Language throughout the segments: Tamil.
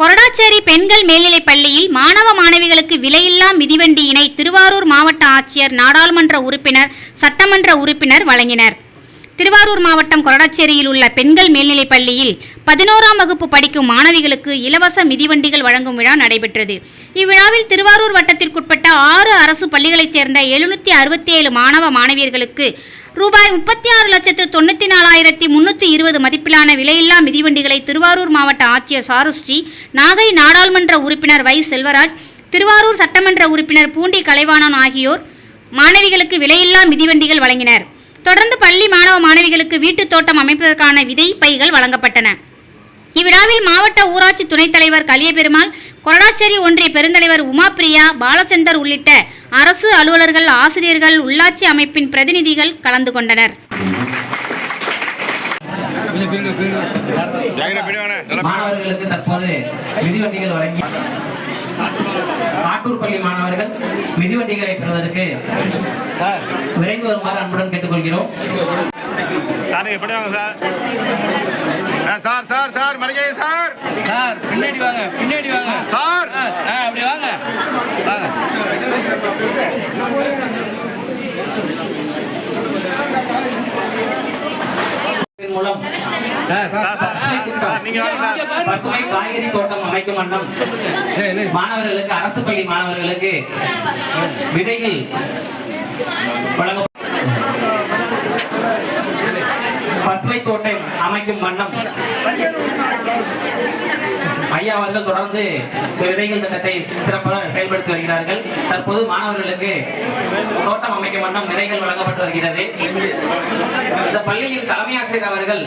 கொரடாச்சேரி பெண்கள் மேல்நிலைப் பள்ளியில் மாணவ மாணவிகளுக்கு விலையில்லா மிதிவண்டியினை திருவாரூர் மாவட்ட ஆட்சியர் நாடாளுமன்ற உறுப்பினர் சட்டமன்ற உறுப்பினர் வழங்கினர். திருவாரூர் மாவட்டம் கொரடாச்சேரியில் உள்ள பெண்கள் மேல்நிலைப் பள்ளியில் பதினோராம் வகுப்பு படிக்கும் மாணவிகளுக்கு இலவச மிதிவண்டிகள் வழங்கும் விழா நடைபெற்றது. இவ்விழாவில் திருவாரூர் வட்டத்திற்குட்பட்ட ஆறு அரசு பள்ளிகளைச் சேர்ந்த எழுநூற்றி அறுபத்தி ஏழு மாணவ மாணவியர்களுக்கு ரூபாய் முப்பத்தி ஆறு லட்சத்து தொண்ணூற்றி நாலாயிரத்தி முன்னூற்றி இருபது மதிப்பிலான விலையில்லா மிதிவண்டிகளை திருவாரூர் மாவட்ட ஆட்சியர் சாருஸ்ரீ நாகை நாடாளுமன்ற உறுப்பினர் வை. செல்வராஜ் திருவாரூர் சட்டமன்ற உறுப்பினர் பூண்டி கலைவாணன் ஆகியோர் மாணவிகளுக்கு விலையில்லா மிதிவண்டிகள் வழங்கினர். தொடர்ந்து பள்ளி மாணவ மாணவிகளுக்கு வீட்டுத் தோட்டம் அமைப்பதற்கான விதை பைகள் வழங்கப்பட்டன. இவ்விழாவில் மாவட்ட ஊராட்சி துணைத் தலைவர் கலியபெருமாள் கொரடாச்சேரி ஒன்றிய பெருந்தலைவர் உமாபிரியா பாலச்சந்தர் உள்ளிட்ட அரசு அலுவலர்கள் ஆசிரியர்கள் உள்ளாட்சி அமைப்பின் பிரதிநிதிகள் கலந்து கொண்டனர். மாணவர்களுக்கு தற்போது மிதிவண்டிகள் வழங்கி காட்டூர் பள்ளி மாணவர்கள் மிதிவண்டிகளை பெறுவதற்கு விரைந்து வருமாறு அன்புடன் கேட்டுக்கொள்கிறோம். சார் எப்படி வாங்க சார்? ஆ, சார் சார் சார் மணிகை சார். சார் பின்னாடி வாங்க பின்னாடி வாங்க. சார். ஆ, ஆ, அப்படி வாங்க. வாங்க மூலம் சார் பசுமை காய்கறி தோட்டம் அமைக்கும் வண்ணம். மாணவர்களுக்கு அரசு பள்ளி மாணவர்களுக்கு விதைகள் வழங்க பசுமை தோட்டம் அமைக்கும் வண்ணம். ஐயா அவர்கள் தொடர்ந்து விதைகள் திட்டத்தை சிறப்பாக செயல்படுத்தி வருகிறார்கள். தற்போது மாணவர்களுக்கு தோட்டம் அமைக்கும் வண்ணம் விதைகள் வழங்கப்பட்டு வருகிறது. இந்த பள்ளியில் தலைமை ஆசிரியர் அவர்கள்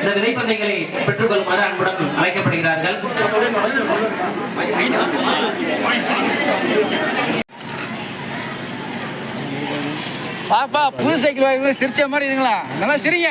இந்த விதைப்பந்தைகளை பெற்றுக்கொள்ளுமாறு அன்புடன் அழைக்கப்படுகிறார்கள். பாப்பா புது சைக்கிள் வாங்கி சிரிச்ச மாதிரி இருங்களா நல்லா சிரிங்க.